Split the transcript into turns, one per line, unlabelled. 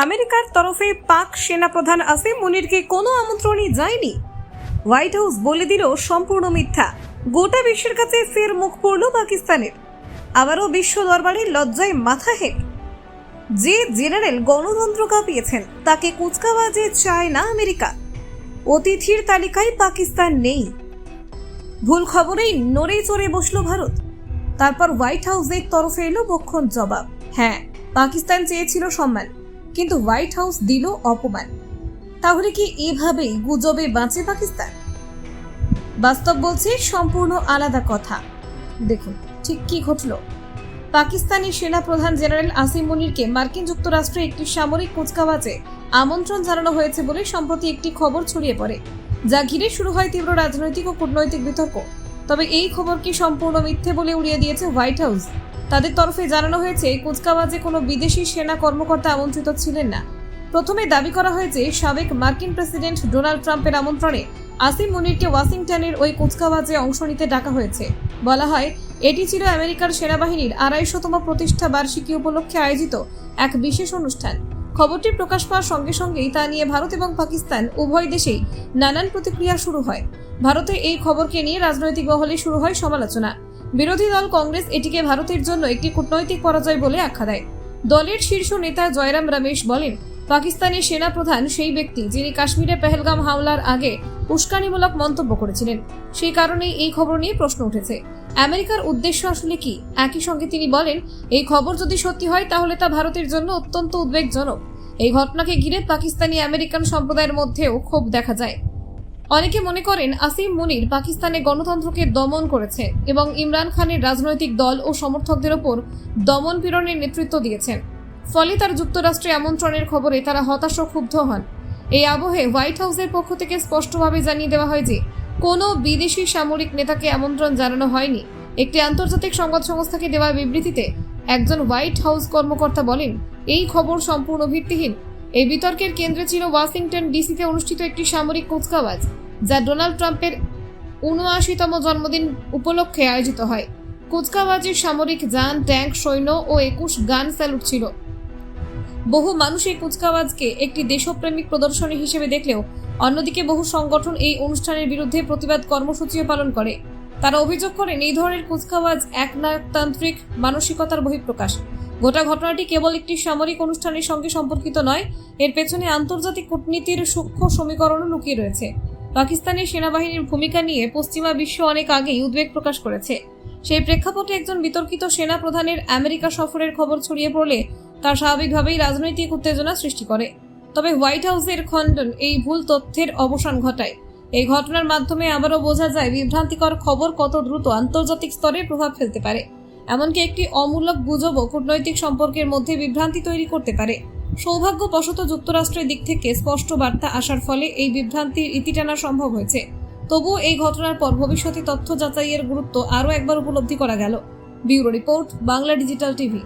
আমেরিকার তরফে পাক সেনাপ্রধান আসিম মুনিরকে কোনো আমন্ত্রণই যায়নি। হোয়াইট হাউস বলে দিল সম্পূর্ণ মিথ্যা। গোটা বিশ্বের কাছে ফের মুখ পড়ল পাকিস্তানের। আবারও বিশ্ব দরবারে লজ্জায় মাথা হেট। যে জেনারেল গণতন্ত্র কাঁপিয়েছেন, তাকে কুচকাওয়াজে চায় না আমেরিকা। অতিথির তালিকায় পাকিস্তান নেই। ভুল খবরেই নড়ে চড়ে বসল ভারত। তারপর হোয়াইট হাউসের তরফে এলো বক্ষণ জবাব। হ্যাঁ পাকিস্তান চেয়েছিল সম্মান। কিন্তু হোয়াইট হাউস দিল অপমান। তাহলে কি এভাবেই গুজবে বাঁচে পাকিস্তান? বাস্তব বলছে সম্পূর্ণ আলাদা কথা। দেখুন, ঠিক কি ঘটল? পাকিস্তানি সেনা প্রধান জেনারেল আসিম মুনিরকে মার্কিন যুক্তরাষ্ট্রে একটি সামরিক কুচকাওয়াজে আমন্ত্রণ জানানো হয়েছে বলে সম্প্রতি একটি খবর ছড়িয়ে পড়ে, যা ঘিরে শুরু হয় তীব্র রাজনৈতিক ও কূটনৈতিক বিতর্ক। তবে এই খবরকে সম্পূর্ণ মিথ্যে বলে উড়িয়ে দিয়েছে হোয়াইট হাউস? তাদের তরফে জানানো হয়েছে, কুচকাওয়াজে কোনো বিদেশি সেনা কর্মকর্তা আমন্ত্রিত ছিলেন না। প্রথমে দাবি করা হয়েছে, সাবেক মার্কিন প্রেসিডেন্ট ডোনাল্ড ট্রাম্পের আমন্ত্রণে আসিম মুনিরকে ওয়াশিংটনের ওই কুচকাওয়াজে অংশ নিতে ডাকা হয়েছে। বলা হয়, এটি ছিল আমেরিকার সেনাবাহিনীর আড়াইশতম প্রতিষ্ঠা বার্ষিকী উপলক্ষে আয়োজিত এক বিশেষ অনুষ্ঠান। খবরটি প্রকাশ পাওয়ার সঙ্গে সঙ্গেই তা নিয়ে ভারত এবং পাকিস্তান উভয় দেশেই নানান প্রতিক্রিয়া শুরু হয়। ভারতে এই খবরকে নিয়ে রাজনৈতিক মহলে শুরু হয় সমালোচনা। বিরোধী দল কংগ্রেস এটিকে ভারতের জন্য একটি কূটনৈতিক পরাজয় বলে আখ্যা দেয়। দলের শীর্ষ নেতা জয়রাম রমেশ বলেন পাকিস্তানের সেনা প্রধান সেই ব্যক্তি যিনি কাশ্মীরে পেহেলগাম হামলার আগে উস্কানিমূলক মন্তব্য করেছিলেন। সেই কারণেই এই খবর নিয়ে প্রশ্ন উঠেছে। আমেরিকার উদ্দেশ্য আসলে কি? একই সঙ্গে তিনি বলেন, এই খবর যদি সত্যি হয়, তাহলে তা ভারতের জন্য অত্যন্ত উদ্বেগজনক। এই ঘটনাকে ঘিরে পাকিস্তানি আমেরিকান সম্প্রদায়ের মধ্যেও ক্ষোভ দেখা যায়। অনেকে মনে করেন আসিম মুনির পাকিস্তানে গণতন্ত্রকে দমন করেছে এবং ইমরান খানের রাজনৈতিক দল ও সমর্থকদের ওপর দমন পীড়নের নেতৃত্ব দিয়েছেন। ফলে তার যুক্তরাষ্ট্রে আমন্ত্রণের খবরে তারা হতাশ ও ক্ষুব্ধ হন। এই আবহে হোয়াইট হাউসের পক্ষ থেকে স্পষ্টভাবে জানিয়ে দেওয়া হয় যে, কোনো বিদেশি সামরিক নেতাকে আমন্ত্রণ জানানো হয়নি। একটি আন্তর্জাতিক সংবাদ সংস্থাকে দেওয়া বিবৃতিতে একজন হোয়াইট হাউস কর্মকর্তা বলেন, এই খবর সম্পূর্ণ ভিত্তিহীন। এই বিতর্কের কেন্দ্রে ছিল ওয়াশিংটন ডিসিতে অনুষ্ঠিত একটি সামরিক কুচকাওয়াজ, যা ডোনাল্ড ট্রাম্পের উনআশিতম জন্মদিন উপলক্ষে আয়োজিত হয়। কুচকাওয়াজে সামরিক যান, ট্যাঙ্ক, সৈন্য ও একুশ গান স্যালুট ছিল। বহু মানুষ এই কুচকাওয়াজকে একটি দেশপ্রেমিক প্রদর্শনী হিসেবে দেখলেও অন্যদিকে বহু সংগঠন এই অনুষ্ঠানের বিরুদ্ধে প্রতিবাদ কর্মসূচিও পালন করে। তারা অভিযোগ করেন, এই ধরনের কুচকাওয়াজ একনায়কতান্ত্রিক, মানসিকতার বহিঃপ্রকাশ। গোটা ঘটনাটি কেবল একটি সামরিক অনুষ্ঠানের সঙ্গে সম্পর্কিত নয়, এর পেছনে আন্তর্জাতিক কূটনীতির সূক্ষ্ম সমীকরণও লুকিয়ে রয়েছে। পাকিস্তানি সেনাবাহিনীর ভূমিকা নিয়ে পশ্চিমা বিশ্ব অনেক আগেই উদ্বেগ প্রকাশ করেছে। সেই প্রেক্ষাপটে একজন বিতর্কিত সেনা প্রধানের আমেরিকা সফরের খবর ছড়িয়ে পড়লে তা স্বাভাবিকভাবেই রাজনৈতিক উত্তেজনা সৃষ্টি করে। তবে হোয়াইট হাউসের খণ্ডন এই ভুল তথ্যের অবসান ঘটায়। এই ঘটনার মাধ্যমে আবারও বোঝা যায় বিভ্রান্তিকর খবর কত দ্রুত আন্তর্জাতিক স্তরে প্রভাব ফেলতে পারে। এমনকি একটি অমূলক গুজবও কূটনৈতিক সম্পর্কের মধ্যে বিভ্রান্তি তৈরি করতে পারে। সৌভাগ্যবশত যুক্তরাষ্ট্রের দিক থেকে স্পষ্ট বার্তা আসার ফলে এই বিভ্রান্তির ইতি টানা সম্ভব হয়েছে। তবুও এই ঘটনার পর ভবিষ্যতে তথ্য যাচাইয়ের গুরুত্ব আরও একবার উপলব্ধি করা গেল। Bureau report, Bangla digital TV.